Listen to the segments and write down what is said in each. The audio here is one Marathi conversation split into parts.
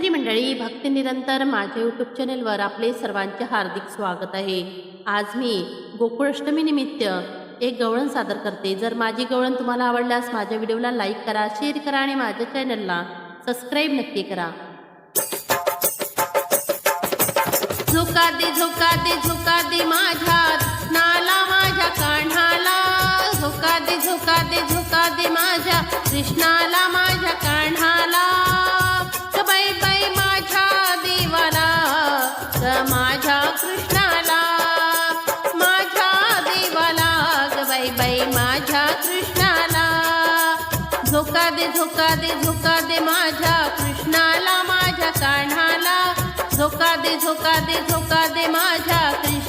नमस्कार मंडळी भक्ती निरंतर माझ्या यूट्यूब चॅनेलवर आपले सर्वांचे हार्दिक स्वागत आहे. आज मी गोकुळाष्टमी निमित्त एक गवळण सादर करते. जर माझी गवळण तुम्हाला आवडल्यास माझ्या व्हिडिओला लाईक करा शेअर करा आणि माझ्या चॅनलला सबस्क्राईब नक्की करा. झोका दे झोका दे झोका दे माझ्या नाला माझ्या कान्हाला. झोका दे झोका दे झोका दे माझ्या कृष्णाला माझ्या कान्हाला कृष्णाला. झोका दे झोका दे झोका दे माझ्या कृष्णाला माझ्या कान्हाला. झोका दे झोका दे झोका दे माझ्या कृष्ण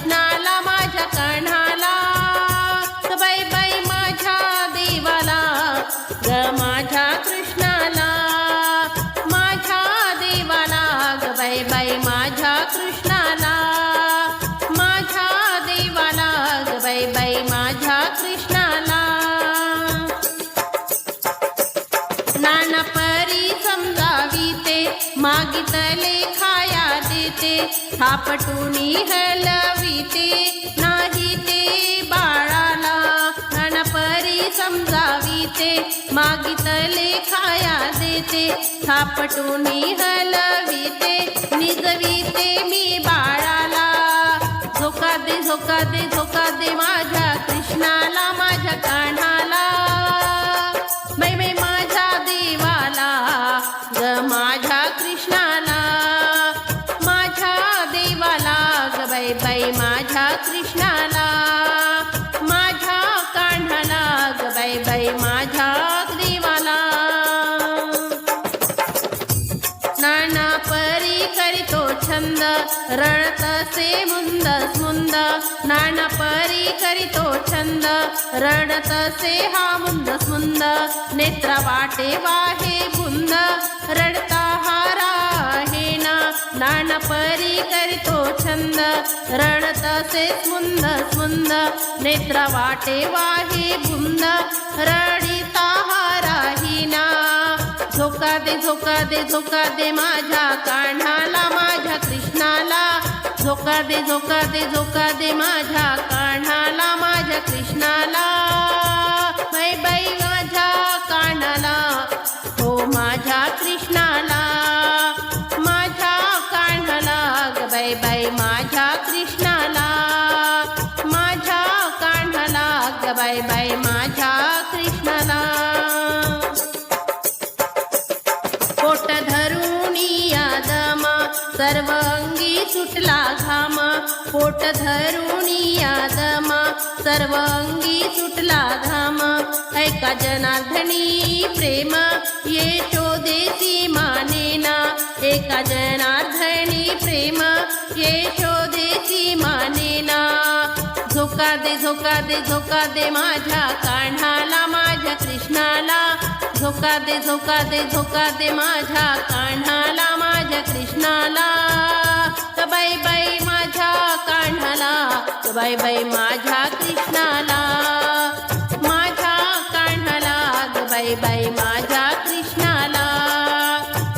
थापटुनी हलविते नाही ते बाळाला गणपरी परी समजावीते मागितले खाया देते. थापटुनी हलविते निजविते मी बाळाला. झोका दे झोका दे झोका दे माझ्या कृष्णाला माझ्या कान्हाला. छंद रडतसे मुंद मुंद. नाना परी करीतो छंद रडतसे हा मुंद मुंद. नेत्र वाटे वाहे बुंद रडता हारा हे ना. नाना परी करीतो छंद रडतसे मुंद मुंद. नेत्र वाटे वाहे बुंद रडी झोका दे झोका दे झोका दे माझ्या कान्हाला माझ्या कृष्णाला. झोका दे झोका दे झोका दे माझ्या कान्हाला माझ्या कृष्णाला. बाई बाई माझ्या कान्हाला हो माझ्या कृष्णाला. माझ्या कान्हाला बाई बाई माझ्या कृष्णाला. माझ्या कान्हाला बाई बाई माझ्या कृष्णाला. सर्व अंगी सुटला घाम पोट धरुणी यादम सर्व अंगी सुटला घाम ऐका जनार्दनी प्रेम ये शोधेसी मानेना एका जनार्दनी प्रेम ये शोधेसी मानेना झोका दे झोका दे झोका दे माझ्या कान्हाला माझ्या कृष्णाला. झोका दे झोका दे झोका दे माझ्या कान्हाला माझ्या कृष्णाला. बाई बाई माझ्या कान्हाला बाई बाई माझ्या कृष्णाला. माझ्या कान्हाला बाई बाई माझ्या कृष्णाला.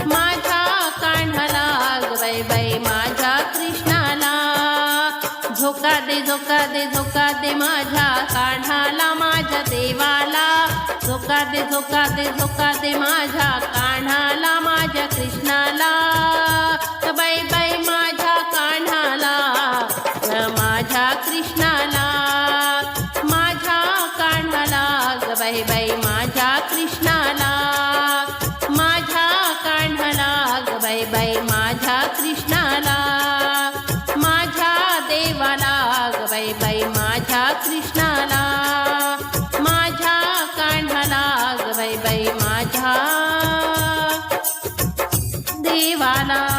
माझ्या कान्हाला बाई बाई माझ्या कृष्णाला. झोका दे झोका दे झोका दे माझ्या कान्हाला दे झोका दे झोका दे माझ्या कान्हाला माझ्या कृष्णाला. बाई बाई माझ्या कान्हाला माझ्या कृष्णाला. माझ्या कान्हाला बाई बाई माझ्या कृष्णाला. माझ्या कान्हाला बाई बाई माझ्या कृष्णाला. माझ्या देवाला बाई बाई माझ्या कृष्णा Havana.